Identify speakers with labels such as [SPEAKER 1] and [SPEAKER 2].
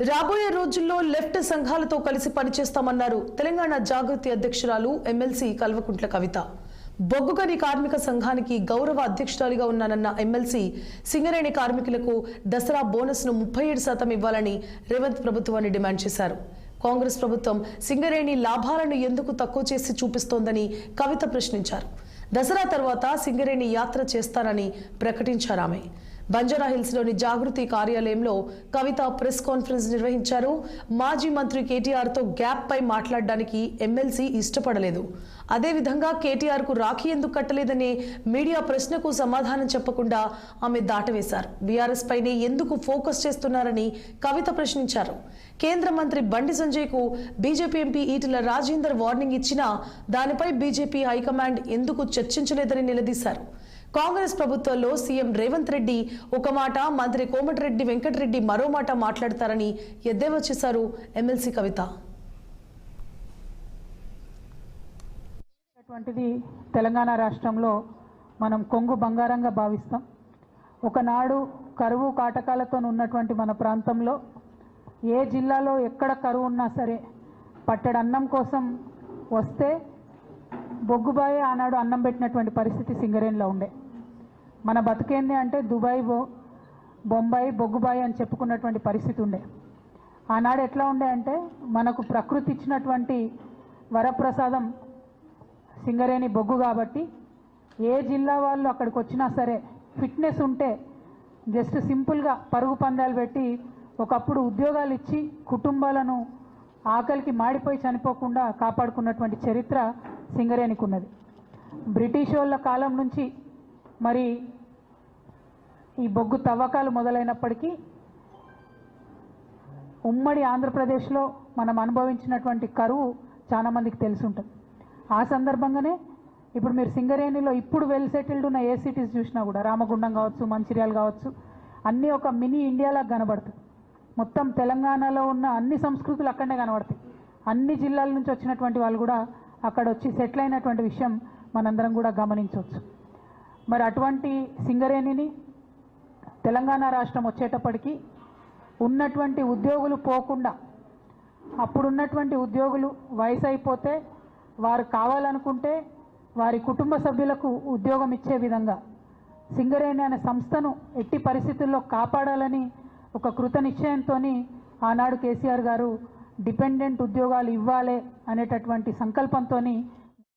[SPEAKER 1] రాబోయే రోజుల్లో లెఫ్ట్ సంఘాలతో కలిసి పనిచేస్తామన్నారు తెలంగాణ జాగృతి అధ్యక్షురాలు ఎమ్మెల్సీ కల్వకుంట్ల కవిత. బొగ్గుగని కార్మిక సంఘానికి గౌరవ అధ్యక్షురాలిగా ఉన్నానన్న ఎమ్మెల్సీ సింగరేణి కార్మికులకు దసరా బోనస్ను ముప్పై ఏడు శాతం ఇవ్వాలని రేవంత్ ప్రభుత్వాన్ని డిమాండ్ చేశారు. కాంగ్రెస్ ప్రభుత్వం సింగరేణి లాభాలను ఎందుకు తక్కువ చేసి చూపిస్తోందని కవిత ప్రశ్నించారు. దసరా తర్వాత సింగరేణి యాత్ర చేస్తానని ప్రకటించారు ఆమె. బంజారా జాగృతి కార్యాలయంలో కవిత ప్రెస్ కాన్ఫరెన్స్ నిర్వహించారు. మాజీ మంత్రి కేటీఆర్తో గ్యాప్ పై మాట్లాడడానికి ఎమ్మెల్సీ ఇష్టపడలేదు. అదేవిధంగా కేటీఆర్కు రాఖీ ఎందుకు కట్టలేదనే మీడియా ప్రశ్నకు సమాధానం చెప్పకుండా ఆమె దాటవేశారు. బీఆర్ఎస్ పైనే ఎందుకు ఫోకస్ చేస్తున్నారని కవిత ప్రశ్నించారు. కేంద్ర మంత్రి Bandi సంజయ్కు BJP MP Etela Rajender warning ఇచ్చినా దానిపై బీజేపీ హైకమాండ్ ఎందుకు చర్చించలేదని నిలదీశారు. కాంగ్రెస్ ప్రభుత్వంలో సీఎం రేవంత్ రెడ్డి ఒక మాట మంత్రి కోమటిరెడ్డి వెంకటరెడ్డి మరో మాట మాట్లాడతారని ఎద్దేవా చేశారు ఎమ్మెల్సీ కవిత.
[SPEAKER 2] అటువంటిది తెలంగాణ రాష్ట్రంలో మనం కొంగు బంగారంగా భావిస్తాం. ఒకనాడు కరువు కాటకాలతో ఉన్నటువంటి మన ప్రాంతంలో ఏ జిల్లాలో ఎక్కడ కరువు ఉన్నా సరే పట్టెడన్నం కోసం వస్తే బొగ్గుబాయ్ ఆనాడు అన్నం పెట్టినటువంటి పరిస్థితి సింగరేణిలో ఉండే. మన బతికేంది అంటే దుబాయ్ బొంబాయి బొగ్గుబాయి అని చెప్పుకున్నటువంటి పరిస్థితి ఉండే. ఆనాడు ఎట్లా ఉండే అంటే మనకు ప్రకృతి ఇచ్చినటువంటి వరప్రసాదం సింగరేణి బొగ్గు కాబట్టి ఏ జిల్లా వాళ్ళు అక్కడికి వచ్చినా సరే ఫిట్నెస్ ఉంటే జస్ట్ సింపుల్గా పరుగు పందాలు పెట్టి ఒకప్పుడు ఉద్యోగాలు ఇచ్చి కుటుంబాలను ఆకలికి మాడిపోయి చనిపోకుండా కాపాడుకున్నటువంటి చరిత్ర సింగరేణికి ఉన్నది బ్రిటిష్ వాళ్ళ కాలం నుంచి మరి ఈ బొగ్గు తవ్వకాలు మొదలైనప్పటికీ ఉమ్మడి ఆంధ్రప్రదేశ్లో మనం అనుభవించినటువంటి కరువు చాలా మందికి తెలిసి ఉంటుంది ఆ సందర్భంగానే ఇప్పుడు మీరు సింగరేణిలో ఇప్పుడు వెల్ సెటిల్డ్ ఉన్న ఏ సిటీస్ చూసినా కూడా రామగుండం కావచ్చు మంచిర్యాల కావచ్చు అన్నీ ఒక మినీ ఇండియాలా కనబడుతుంది మొత్తం తెలంగాణలో ఉన్న అన్ని సంస్కృతులు అక్కడనే కనబడతాయి. అన్ని జిల్లాల నుంచి వచ్చినటువంటి వాళ్ళు కూడా అక్కడ వచ్చి సెటిల్ అయినటువంటి విషయం మనందరం కూడా గమనించవచ్చు. మరి అటువంటి సింగరేణిని తెలంగాణ రాష్ట్రం వచ్చేటప్పటికి ఉన్నటువంటి ఉద్యోగులు పోకుండా అప్పుడున్నటువంటి ఉద్యోగులు వయసు అయిపోతే వారు కావాలనుకుంటే వారి కుటుంబ సభ్యులకు ఉద్యోగం ఇచ్చే విధంగా సింగరేణి అనే సంస్థను ఎట్టి పరిస్థితుల్లో కాపాడాలని ఒక కృత నిశ్చయంతో ఆనాడు కేసీఆర్ గారు డిపెండెంట్ ఉద్యోగాలు ఇవ్వాలి అనేటటువంటి సంకల్పంతో